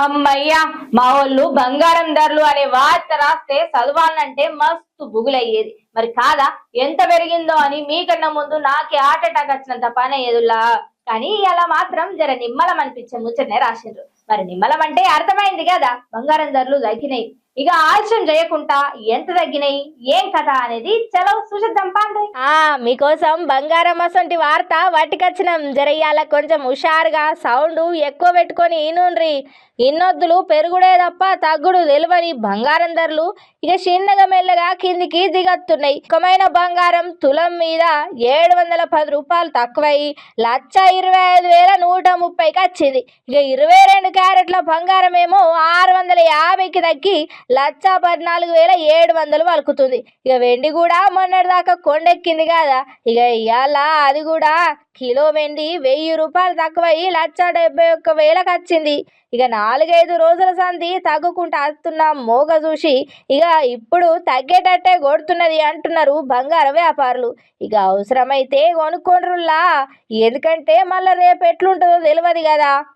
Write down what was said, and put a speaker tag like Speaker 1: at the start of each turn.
Speaker 1: అమ్మయ్యా మా వాళ్ళు బంగారం ధరలు అనే వార్త రాస్తే చదవాలంటే మస్తు బుగులయ్యేది. మరి కాదా? ఎంత పెరిగిందో అని మీకన్నా ముందు నాకే హార్ట్ అటాక్ వచ్చినంత పని ఏదులా కానీ ఇలా మాత్రం జర నిమ్మలం అనిపించే ముచ్చటనే రాసిండ్రు. మరి నిమ్మలం అంటే అర్థమైంది కదా? బంగారం ధరలు తగ్గినాయి. ఇక ఆలస్యం చేయకుండా ఎంత తగ్గినాయి? ఏం కథ అనేది చలో చూసేద్దాం పాండే.
Speaker 2: ఆ మీకోసం బంగారం అసంటి వార్త వట్టికొచ్చినాం జరయ్యాల కొంచెం హుషారుగా సౌండ్ ఎక్కువ పెట్టుకొని ఈనుండ్రి. ఇన్నొద్దులు పెరుగుడే తప్ప తగ్గుడు తెలివని బంగారం ధరలు ఇక చిన్నగా మెల్లగా కిందికి దిగత్తున్నాయి. ఇకమైన బంగారం తులం మీద ఏడు వందల పది రూపాయలు తక్కువయ్యి లక్ష ఇరవై ఐదు వేల నూట ముప్పైకి వచ్చింది. ఇక ఇరవై రెండు క్యారెట్ల బంగారం ఏమో ఆరు రూపాయికి తగ్గి లక్ష పద్నాలుగు వేల ఏడు వందలు వలుకుతుంది. ఇక వెండి కూడా మొన్నటిదాకా కొండెక్కింది కదా. ఇక ఇవాళ అది కూడా కిలో వెండి వెయ్యి రూపాయలు తక్కువయ్యి లక్ష డెబ్బై ఒక్క వేలకు వచ్చింది. ఇక నాలుగైదు రోజుల సంధి తగ్గుకుంటూ వస్తున్న మోగ చూసి ఇక ఇప్పుడు తగ్గేటట్టే కొడుతున్నది అంటున్నారు బంగారు వ్యాపారులు. ఇక అవసరమైతే కొనుక్కోండ్రుల్లా. ఎందుకంటే మళ్ళీ రేపు ఎట్లుంటుందో తెలియదు కదా.